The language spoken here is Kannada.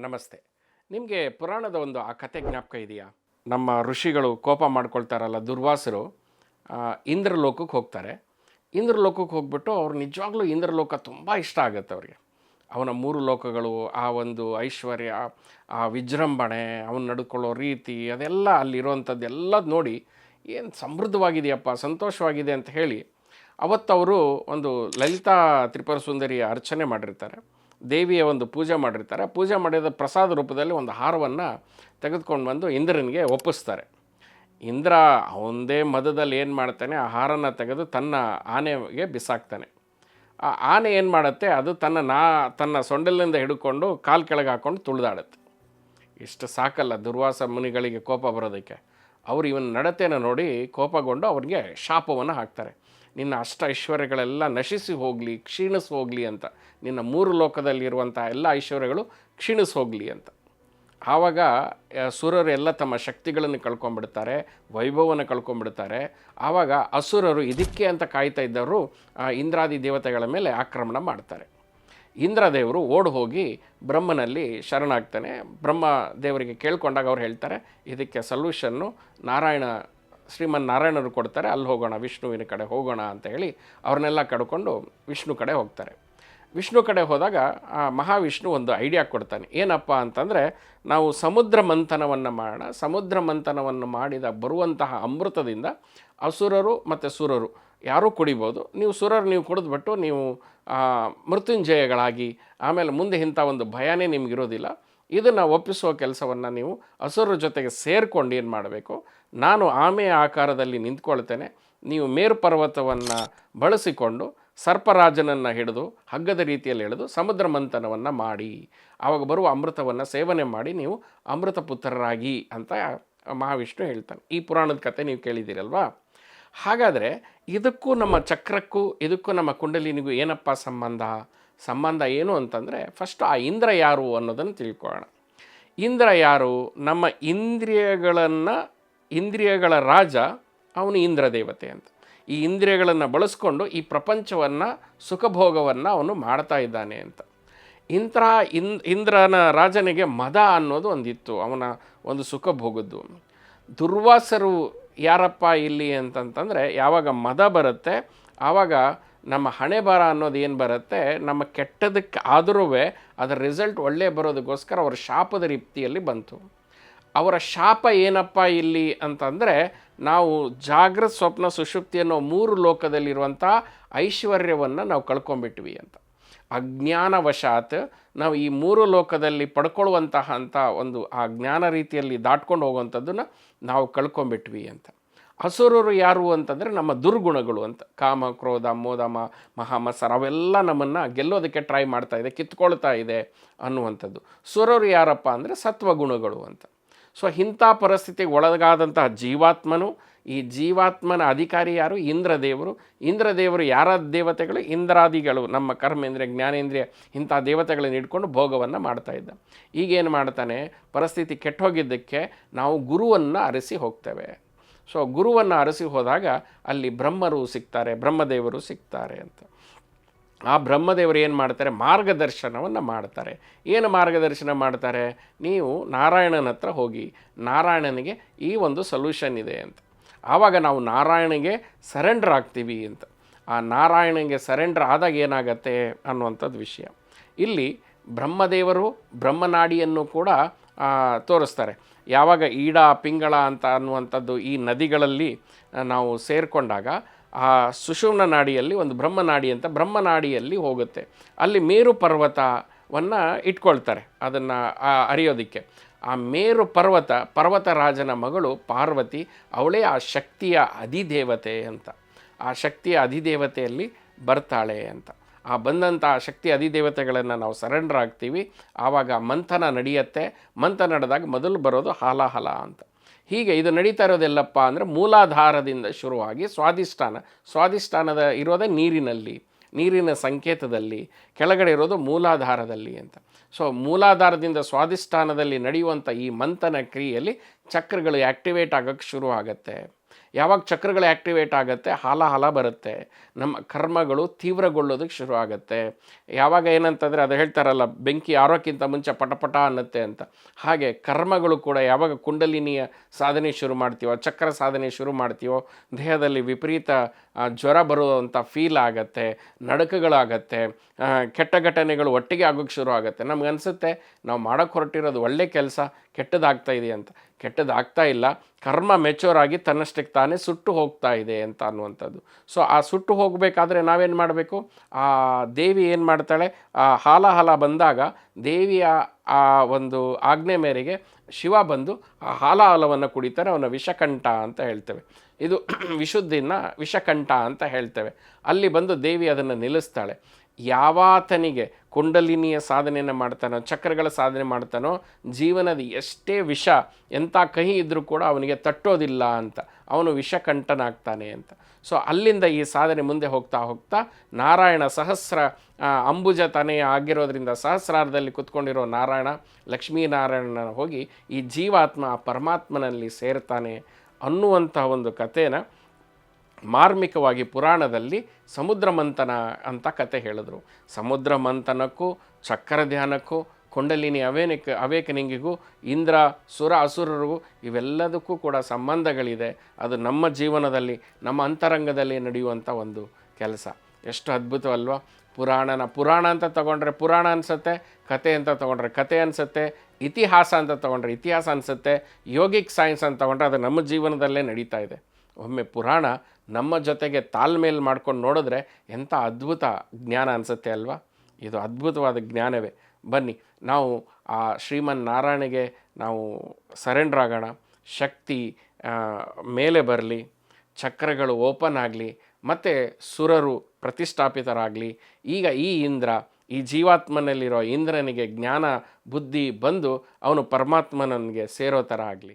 ನಮಸ್ತೆ. ನಿಮಗೆ ಪುರಾಣದ ಒಂದು, ಆ ಕತೆ ಜ್ಞಾಪಕ ಇದೆಯಾ? ನಮ್ಮ ಋಷಿಗಳು ಕೋಪ ಮಾಡ್ಕೊಳ್ತಾರಲ್ಲ ದುರ್ವಾಸರು ಇಂದ್ರಲೋಕಕ್ಕೆ ಹೋಗ್ತಾರೆ. ಇಂದ್ರಲೋಕಕ್ಕೆ ಹೋಗ್ಬಿಟ್ಟು ಅವ್ರು ನಿಜವಾಗ್ಲೂ ಇಂದ್ರಲೋಕ ತುಂಬ ಇಷ್ಟ ಆಗುತ್ತೆ ಅವ್ರಿಗೆ. ಅವನ ಮೂರು ಲೋಕಗಳು, ಆ ಒಂದು ಐಶ್ವರ್ಯ, ಆ ವಿಜೃಂಭಣೆ, ಅವನು ನಡ್ಕೊಳ್ಳೋ ರೀತಿ, ಅದೆಲ್ಲ ಅಲ್ಲಿರೋವಂಥದ್ದೆಲ್ಲ ನೋಡಿ ಏನು ಸಮೃದ್ಧವಾಗಿದೆಯಪ್ಪ, ಸಂತೋಷವಾಗಿದೆ ಅಂತ ಹೇಳಿ ಅವತ್ತವರು ಒಂದು ಲಲಿತಾ ತ್ರಿಪುರ ಸುಂದರಿಯ ಅರ್ಚನೆ ಮಾಡಿರ್ತಾರೆ. ದೇವಿಯ ಒಂದು ಪೂಜೆ ಮಾಡಿರ್ತಾರೆ. ಪೂಜೆ ಮಾಡಿದ ಪ್ರಸಾದ ರೂಪದಲ್ಲಿ ಒಂದು ಹಾರವನ್ನು ತೆಗೆದುಕೊಂಡು ಬಂದು ಇಂದ್ರನಿಗೆ ಒಪ್ಪಿಸ್ತಾರೆ. ಇಂದ್ರ ಒಂದೇ ಮದದಲ್ಲಿ ಏನು ಮಾಡ್ತಾನೆ? ಆ ಹಾರನ ತೆಗೆದು ತನ್ನ ಆನೆಗೆ ಬಿಸಾಕ್ತಾನೆ. ಆ ಆನೆ ಏನು ಮಾಡುತ್ತೆ? ಅದು ತನ್ನ ನಾ, ತನ್ನ ಸೊಂಡಲಿಂದ ಹಿಡ್ಕೊಂಡು ಕಾಲು ಕೆಳಗೆ ಹಾಕ್ಕೊಂಡು ತುಳಿದಾಡುತ್ತೆ. ಇಷ್ಟು ಸಾಕಲ್ಲ ದುರ್ವಾಸ ಮುನಿಗಳಿಗೆ ಕೋಪ ಬರೋದಕ್ಕೆ. ಅವರು ಇವನ ನಡತೆಯನ್ನು ನೋಡಿ ಕೋಪಗೊಂಡು ಅವ್ರಿಗೆ ಶಾಪವನ್ನು ಹಾಕ್ತಾರೆ. ನಿನ್ನ ಅಷ್ಟ ಐಶ್ವರ್ಯಗಳೆಲ್ಲ ನಶಿಸಿ ಹೋಗಲಿ, ಕ್ಷೀಣಿಸಿ ಹೋಗಲಿ ಅಂತ. ನಿನ್ನ ಮೂರು ಲೋಕದಲ್ಲಿರುವಂಥ ಎಲ್ಲ ಐಶ್ವರ್ಯಗಳು ಕ್ಷೀಣಿಸಿ ಹೋಗಲಿ ಅಂತ. ಆವಾಗ ಸುರರು ಎಲ್ಲ ತಮ್ಮ ಶಕ್ತಿಗಳನ್ನು ಕಳ್ಕೊಂಬಿಡ್ತಾರೆ ವೈಭವವನ್ನು ಕಳ್ಕೊಂಬಿಡ್ತಾರೆ ಆವಾಗ ಅಸುರರು ಇದಕ್ಕೆ ಅಂತ ಕಾಯ್ತಾ ಇದ್ದವರು ಇಂದ್ರಾದಿ ದೇವತೆಗಳ ಮೇಲೆ ಆಕ್ರಮಣ ಮಾಡ್ತಾರೆ. ಇಂದ್ರದೇವರು ಓಡಿ ಹೋಗಿ ಬ್ರಹ್ಮನಲ್ಲಿ ಶರಣಾಗ್ತಾನೆ. ಬ್ರಹ್ಮ ದೇವರಿಗೆ ಕೇಳ್ಕೊಂಡಾಗ ಅವ್ರು ಹೇಳ್ತಾರೆ, ಇದಕ್ಕೆ ಸೊಲ್ಯೂಷನ್ನು ನಾರಾಯಣ ಶ್ರೀಮನ್ ನಾರಾಯಣರು ಕೊಡ್ತಾರೆ, ಅಲ್ಲಿ ಹೋಗೋಣ, ವಿಷ್ಣುವಿನ ಕಡೆ ಹೋಗೋಣ ಅಂತ ಹೇಳಿ ಅವ್ರನ್ನೆಲ್ಲ ಕಡ್ಕೊಂಡು ವಿಷ್ಣು ಕಡೆ ಹೋಗ್ತಾರೆ. ವಿಷ್ಣು ಕಡೆ ಹೋದಾಗ ಆ ಮಹಾವಿಷ್ಣು ಒಂದು ಐಡಿಯಾ ಕೊಡ್ತಾನೆ, ಏನಪ್ಪ ಅಂತಂದರೆ ನಾವು ಸಮುದ್ರ ಮಂಥನವನ್ನು ಮಾಡೋಣ ಸಮುದ್ರ ಮಂಥನವನ್ನು ಮಾಡಿದ ಬರುವಂತಹ ಅಮೃತದಿಂದ ಅಸುರರು ಮತ್ತು ಸುರರು ಯಾರೂ ಕುಡಿಬೋದು, ನೀವು ಸುರರು ನೀವು ಕುಡಿದ್ಬಿಟ್ಟು ನೀವು ಮೃತ್ಯುಂಜಯಗಳಾಗಿ ಆಮೇಲೆ ಮುಂದೆ ಇಂಥ ಒಂದು ಭಯನೇ ನಿಮಗಿರೋದಿಲ್ಲ. ಇದನ್ನು ಒಪ್ಪಿಸುವ ಕೆಲಸವನ್ನು ನೀವು ಅಸುರರ ಜೊತೆಗೆ ಸೇರಿಕೊಂಡು ಏನು ಮಾಡಬೇಕು? ನಾನು ಆಮೆಯ ಆಕಾರದಲ್ಲಿ ನಿಂತ್ಕೊಳ್ತೇನೆ. ನೀವು ಮೇರು ಪರ್ವತವನ್ನು ಬಳಸಿಕೊಂಡು ಸರ್ಪರಾಜನನ್ನು ಹಿಡಿದು ಹಗ್ಗದ ರೀತಿಯಲ್ಲಿ ಎಳೆದು ಸಮುದ್ರ ಮಂಥನವನ್ನು ಮಾಡಿ. ಆವಾಗ ಬರುವ ಅಮೃತವನ್ನು ಸೇವನೆ ಮಾಡಿ ನೀವು ಅಮೃತ ಪುತ್ರರಾಗಿ ಅಂತ ಮಹಾವಿಷ್ಣು ಹೇಳ್ತಾನೆ. ಈ ಪುರಾಣದ ಕತೆ ನೀವು ಕೇಳಿದ್ದೀರಲ್ವಾ? ಹಾಗಾದರೆ ಇದಕ್ಕೂ ನಮ್ಮ ಚಕ್ರಕ್ಕೂ ಇದಕ್ಕೂ ನಮ್ಮ ಕುಂಡಲಿನಿಗೂ ಏನಪ್ಪ ಸಂಬಂಧ? ಸಂಬಂಧ ಏನು ಅಂತಂದರೆ ಫಸ್ಟ್ ಆ ಇಂದ್ರ ಯಾರು ಅನ್ನೋದನ್ನು ತಿಳ್ಕೊಳ್ಳೋಣ. ಇಂದ್ರ ಯಾರು? ನಮ್ಮ ಇಂದ್ರಿಯಗಳನ್ನು, ಇಂದ್ರಿಯಗಳ ರಾಜ ಅವನು ಇಂದ್ರ ದೇವತೆ ಅಂತ. ಈ ಇಂದ್ರಿಯಗಳನ್ನು ಬಳಸ್ಕೊಂಡು ಈ ಪ್ರಪಂಚವನ್ನು, ಸುಖಭೋಗವನ್ನು ಅವನು ಮಾಡ್ತಾ ಇದ್ದಾನೆ ಅಂತ. ಇಂತಹ ಇನ್ ಇಂದ್ರನ ರಾಜನಿಗೆ ಮದ ಅನ್ನೋದು ಒಂದಿತ್ತು, ಅವನ ಒಂದು ಸುಖ ಭೋಗದ್ದು ದುರ್ವಾಸರು ಯಾರಪ್ಪ ಇಲ್ಲಿ ಅಂತಂತಂದರೆ, ಯಾವಾಗ ಮದ ಬರುತ್ತೆ, ಆವಾಗ ನಮ್ಮ ಹಣೆ ಬರ ಅನ್ನೋದು ಏನು ಬರುತ್ತೆ? ನಮ್ಮ ಕೆಟ್ಟದಕ್ಕೆ ಆದರೂ ಅದರ ರಿಸಲ್ಟ್ ಒಳ್ಳೆ ಬರೋದಕ್ಕೋಸ್ಕರ ಅವರ ಶಾಪದ ರೀತಿಯಲ್ಲಿ ಬಂತು. ಅವರ ಶಾಪ ಏನಪ್ಪ ಇಲ್ಲಿ ಅಂತಂದರೆ, ನಾವು ಜಾಗೃತ ಸ್ವಪ್ನ ಸುಷುಪ್ತಿ ಅನ್ನೋ ಮೂರು ಲೋಕದಲ್ಲಿರುವಂಥ ಐಶ್ವರ್ಯವನ್ನು ನಾವು ಕಳ್ಕೊಂಬಿಟ್ವಿ ಅಂತ. ಅಜ್ಞಾನವಶಾತ್ ನಾವು ಈ ಮೂರು ಲೋಕದಲ್ಲಿ ಪಡ್ಕೊಳ್ಳುವಂತಹ ಅಂತ ಒಂದು ಆ ಜ್ಞಾನ ರೀತಿಯಲ್ಲಿ ದಾಟ್ಕೊಂಡು ಹೋಗುವಂಥದ್ದನ್ನು ನಾವು ಕಳ್ಕೊಂಬಿಟ್ವಿ ಅಂತ. ಅಸುರರು ಯಾರು ಅಂತಂದರೆ ನಮ್ಮ ದುರ್ಗುಣಗಳು ಅಂತ. ಕಾಮ, ಕ್ರೋಧ ಮೋದ ಮ ಮಹಾಮತ್ಸರ ಅವೆಲ್ಲ ನಮ್ಮನ್ನು ಗೆಲ್ಲೋದಕ್ಕೆ ಟ್ರೈ ಮಾಡ್ತಾ ಇದೆ, ಕಿತ್ಕೊಳ್ತಾ ಇದೆ ಅನ್ನುವಂಥದ್ದು. ಸುರರು ಯಾರಪ್ಪ ಅಂದರೆ ಸತ್ವಗುಣಗಳು ಅಂತ. ಸೊ ಇಂಥ ಪರಿಸ್ಥಿತಿಗೆ ಒಳಗಾದಂತಹ ಜೀವಾತ್ಮನು, ಈ ಜೀವಾತ್ಮನ ಅಧಿಕಾರಿ ಯಾರು? ಇಂದ್ರದೇವರು. ಇಂದ್ರದೇವರು ಯಾರ ದೇವತೆಗಳು? ಇಂದ್ರಾದಿಗಳು. ನಮ್ಮ ಕರ್ಮೇಂದ್ರಿಯ, ಜ್ಞಾನೇಂದ್ರಿಯ ಇಂಥ ದೇವತೆಗಳನ್ನ ಇಟ್ಕೊಂಡು ಭೋಗವನ್ನು ಮಾಡ್ತಾ ಇದ್ದ. ಈಗೇನು ಮಾಡ್ತಾನೆ? ಪರಿಸ್ಥಿತಿ ಕೆಟ್ಟೋಗಿದ್ದಕ್ಕೆ ನಾವು ಗುರುವನ್ನು ಅರಸಿ ಹೋಗ್ತೇವೆ. ಸೊ ಗುರುವನ್ನು ಅರಸಿ ಹೋದಾಗ ಅಲ್ಲಿ ಬ್ರಹ್ಮರು ಸಿಗ್ತಾರೆ, ಬ್ರಹ್ಮದೇವರು ಸಿಗ್ತಾರೆ ಅಂತ. ಆ ಬ್ರಹ್ಮದೇವರು ಏನು ಮಾಡ್ತಾರೆ? ಮಾರ್ಗದರ್ಶನವನ್ನು ಮಾಡ್ತಾರೆ. ಏನು ಮಾರ್ಗದರ್ಶನ ಮಾಡ್ತಾರೆ? ನೀವು ನಾರಾಯಣನ ಹತ್ರ ಹೋಗಿ, ನಾರಾಯಣನಿಗೆ ಈ ಒಂದು ಸೊಲ್ಯೂಷನ್ ಇದೆ ಅಂತ. ಆವಾಗ ನಾವು ನಾರಾಯಣಿಗೆ ಸರೆಂಡರ್ ಆಗ್ತೀವಿ ಅಂತ. ಆ ನಾರಾಯಣನಿಗೆ ಸರೆಂಡರ್ ಆದಾಗ ಏನಾಗತ್ತೆ ಅನ್ನುವಂಥದ್ದು ವಿಷಯ. ಇಲ್ಲಿ ಬ್ರಹ್ಮದೇವರು ಬ್ರಹ್ಮನಾಡಿಯನ್ನು ಕೂಡ ತೋರಿಸ್ತಾರೆ. ಯಾವಾಗ ಈಡ, ಪಿಂಗಳ ಅಂತ ಅನ್ನುವಂಥದ್ದು ಈ ನದಿಗಳಲ್ಲಿ ನಾವು ಸೇರಿಕೊಂಡಾಗ, ಆ ಸುಷುಮ್ನ ನಾಡಿಯಲ್ಲಿ ಒಂದು ಬ್ರಹ್ಮನಾಡಿ ಅಂತ ಬ್ರಹ್ಮನಾಡಿಯಲ್ಲಿ ಹೋಗುತ್ತೆ. ಅಲ್ಲಿ ಮೇರು ಪರ್ವತವನ್ನು ಇಟ್ಕೊಳ್ತಾರೆ ಅದನ್ನು ಅರಿಯೋದಕ್ಕೆ. ಆ ಮೇರು ಪರ್ವತ ಪರ್ವತ ರಾಜನ ಮಗಳು ಪಾರ್ವತಿ, ಅವಳೇ ಆ ಶಕ್ತಿಯ ಅಧಿದೇವತೆ ಅಂತ. ಆ ಶಕ್ತಿಯ ಅಧಿದೇವತೆಯಲ್ಲಿ ಬರ್ತಾಳೆ ಅಂತ. ಆ ಬಂದಂಥ ಶಕ್ತಿ ಅಧಿದೇವತೆಗಳನ್ನು ನಾವು ಸರೆಂಡರ್ ಆಗ್ತೀವಿ. ಆವಾಗ ಮಂಥನ ನಡೆಯುತ್ತೆ. ಮಂಥ ನಡೆದಾಗ ಮೊದಲು ಬರೋದು ಹಾಲಾಹಲ ಅಂತ. ಹೀಗೆ ಇದು ನಡೀತಾ ಇರೋದೆಲ್ಲಪ್ಪ ಅಂದರೆ ಮೂಲಾಧಾರದಿಂದ ಶುರುವಾಗಿ ಸ್ವಾದಿಷ್ಠಾನ ಸ್ವಾದಿಷ್ಠಾನದ ಇರೋದೇ ನೀರಿನಲ್ಲಿ, ನೀರಿನ ಸಂಕೇತದಲ್ಲಿ, ಕೆಳಗಡೆ ಇರೋದು ಮೂಲಾಧಾರದಲ್ಲಿ ಅಂತ. ಸೊ ಮೂಲಾಧಾರದಿಂದ ಸ್ವಾದಿಷ್ಠಾನದಲ್ಲಿ ನಡೆಯುವಂಥ ಈ ಮಂಥನ ಕ್ರಿಯೆಯಲ್ಲಿ ಚಕ್ರಗಳು ಆ್ಯಕ್ಟಿವೇಟ್ ಆಗೋಕ್ಕೆ ಶುರು ಆಗುತ್ತೆ ಯಾವಾಗ ಚಕ್ರಗಳು ಆ್ಯಕ್ಟಿವೇಟ್ ಆಗುತ್ತೆ, ಹಾಲ ಹಾಲ ಬರುತ್ತೆ, ನಮ್ಮ ಕರ್ಮಗಳು ತೀವ್ರಗೊಳ್ಳೋದಕ್ಕೆ ಶುರು ಆಗುತ್ತೆ ಯಾವಾಗ ಏನಂತಂದರೆ ಅದು ಹೇಳ್ತಾರಲ್ಲ, ಬೆಂಕಿ ಆರೋಕ್ಕಿಂತ ಮುಂಚೆ ಪಟಪಟ ಅನ್ನತ್ತೆ ಅಂತ. ಹಾಗೆ ಕರ್ಮಗಳು ಕೂಡ ಯಾವಾಗ ಕುಂಡಲಿನಿಯ ಸಾಧನೆ ಶುರು ಮಾಡ್ತೀವೋ, ಚಕ್ರ ಸಾಧನೆ ಶುರು ಮಾಡ್ತೀವೋ, ದೇಹದಲ್ಲಿ ವಿಪರೀತ ಜ್ವರ ಬರುವಂಥ ಫೀಲ್ ಆಗತ್ತೆ, ನಡಕಗಳಾಗತ್ತೆ ಕೆಟ್ಟ ಘಟನೆಗಳು ಒಟ್ಟಿಗೆ ಆಗೋಕ್ಕೆ ಶುರು ಆಗುತ್ತೆ ನಮಗನ್ಸುತ್ತೆ, ನಾವು ಮಾಡೋಕ್ಕೆ ಹೊರಟಿರೋದು ಒಳ್ಳೆ ಕೆಲಸ ಕೆಟ್ಟದಾಗ್ತಾ ಇದೆ ಅಂತ. ಕೆಟ್ಟದಾಗ್ತಾ ಇಲ್ಲ. ಕರ್ಮ ಮೆಚೂರ್ ಆಗಿ ತನ್ನಷ್ಟಕ್ಕೆ ತಾನೇ ಸುಟ್ಟು ಹೋಗ್ತಾ ಇದೆ ಅಂತ ಅನ್ನುವಂಥದ್ದು. ಸೊ ಆ ಸುಟ್ಟು ಹೋಗಬೇಕಾದ್ರೆ ನಾವೇನು ಮಾಡಬೇಕು? ಆ ದೇವಿ ಏನು ಮಾಡ್ತಾಳೆ? ಆ ಹಾಲ ಹಾಲ ಬಂದಾಗ ದೇವಿಯ ಆ ಒಂದು ಆಜ್ಞೆ ಮೇರೆಗೆ ಶಿವ ಬಂದು ಆ ಹಾಲ ಹಾಲವನ್ನು ಕುಡಿತಾರೆ. ಅವನ ವಿಷಕಂಠ ಅಂತ ಹೇಳ್ತೇವೆ. ಇದು ವಿಶುದ್ಧಿನ ವಿಷಕಂಠ ಅಂತ ಹೇಳ್ತೇವೆ. ಅಲ್ಲಿ ಬಂದು ದೇವಿ ಅದನ್ನು ನಿಲ್ಲಿಸ್ತಾಳೆ. ಯಾವಾತನಿಗೆ ಕುಂಡಲಿನಿಯ ಸಾಧನೆಯನ್ನು ಮಾಡ್ತಾನೋ, ಚಕ್ರಗಳ ಸಾಧನೆ ಮಾಡ್ತಾನೋ, ಜೀವನದ ಎಷ್ಟೇ ವಿಷ ಎಂಥ ಕಹಿ ಇದ್ದರೂ ಕೂಡ ಅವನಿಗೆ ತಟ್ಟೋದಿಲ್ಲ ಅಂತ. ಅವನು ವಿಷಕಂಠನಾಗ್ತಾನೆ ಅಂತ. ಸೊ, ಅಲ್ಲಿಂದ ಈ ಸಾಧನೆ ಮುಂದೆ ಹೋಗ್ತಾ ಹೋಗ್ತಾ ನಾರಾಯಣ ಸಹಸ್ರ ಅಂಬುಜ ತನೆಯ ಆಗಿರೋದ್ರಿಂದ ಸಹಸ್ರಾರ್ಧದಲ್ಲಿ ಕುತ್ಕೊಂಡಿರೋ ನಾರಾಯಣ, ಲಕ್ಷ್ಮೀನಾರಾಯಣನ ಹೋಗಿ ಈ ಜೀವಾತ್ಮ ಆ ಪರಮಾತ್ಮನಲ್ಲಿ ಸೇರ್ತಾನೆ ಅನ್ನುವಂತಹ ಒಂದು ಕಥೆನ ಮಾರ್ಮಿಕವಾಗಿ ಪುರಾಣದಲ್ಲಿ ಸಮುದ್ರ ಮಂಥನ ಅಂತ ಕತೆ ಹೇಳಿದ್ರು. ಸಮುದ್ರ ಮಂಥನಕ್ಕೂ ಚಕ್ರ ಧ್ಯಾನಕ್ಕೂ ಕುಂಡಲಿನಿ ಅವೇನಿಕ್, ಅವೇಕನಿಂಗಿಗೂ, ಇಂದ್ರ, ಸುರ, ಅಸುರರಿಗೂ ಇವೆಲ್ಲದಕ್ಕೂ ಕೂಡ ಸಂಬಂಧಗಳಿದೆ. ಅದು ನಮ್ಮ ಜೀವನದಲ್ಲಿ, ನಮ್ಮ ಅಂತರಂಗದಲ್ಲಿ ನಡೆಯುವಂಥ ಒಂದು ಕೆಲಸ. ಎಷ್ಟು ಅದ್ಭುತವಲ್ವಾ? ಪುರಾಣನ, ಪುರಾಣ ಅಂತ ತಗೊಂಡ್ರೆ ಪುರಾಣ ಅನಿಸುತ್ತೆ, ಕತೆ ಅಂತ ತಗೊಂಡ್ರೆ ಕತೆ ಅನಿಸುತ್ತೆ, ಇತಿಹಾಸ ಅಂತ ತಗೊಂಡ್ರೆ ಇತಿಹಾಸ ಅನಿಸುತ್ತೆ, ಯೋಗಿಕ್ ಸೈನ್ಸ್ ಅಂತ ತಗೊಂಡ್ರೆ ಅದು ನಮ್ಮ ಜೀವನದಲ್ಲೇ ನಡೀತಾ ಇದೆ. ಒಮ್ಮೆ ಪುರಾಣ ನಮ್ಮ ಜೊತೆಗೆ ತಾಳ್ಮೇಲೆ ಮಾಡ್ಕೊಂಡು ನೋಡಿದ್ರೆ ಎಂಥ ಅದ್ಭುತ ಜ್ಞಾನ ಅನಿಸುತ್ತೆ ಅಲ್ವಾ? ಇದು ಅದ್ಭುತವಾದ ಜ್ಞಾನವೇ. ಬನ್ನಿ, ನಾವು ಆ ಶ್ರೀಮನ್ ನಾರಾಯಣಿಗೆ ನಾವು ಸರೆಂಡರ್ ಆಗೋಣ ಶಕ್ತಿ ಮೇಲೆ ಬರಲಿ, ಚಕ್ರಗಳು ಓಪನ್ ಆಗಲಿ, ಮತ್ತು ಸುರರು ಪ್ರತಿಷ್ಠಾಪಿತರಾಗಲಿ, ಈಗ ಈ ಇಂದ್ರ, ಈ ಜೀವಾತ್ಮನಲ್ಲಿರೋ ಇಂದ್ರನಿಗೆ ಜ್ಞಾನ, ಬುದ್ಧಿ ಬಂದು ಅವನು ಪರಮಾತ್ಮನಿಗೆ ಸೇರೋ ಥರ ಆಗಲಿ.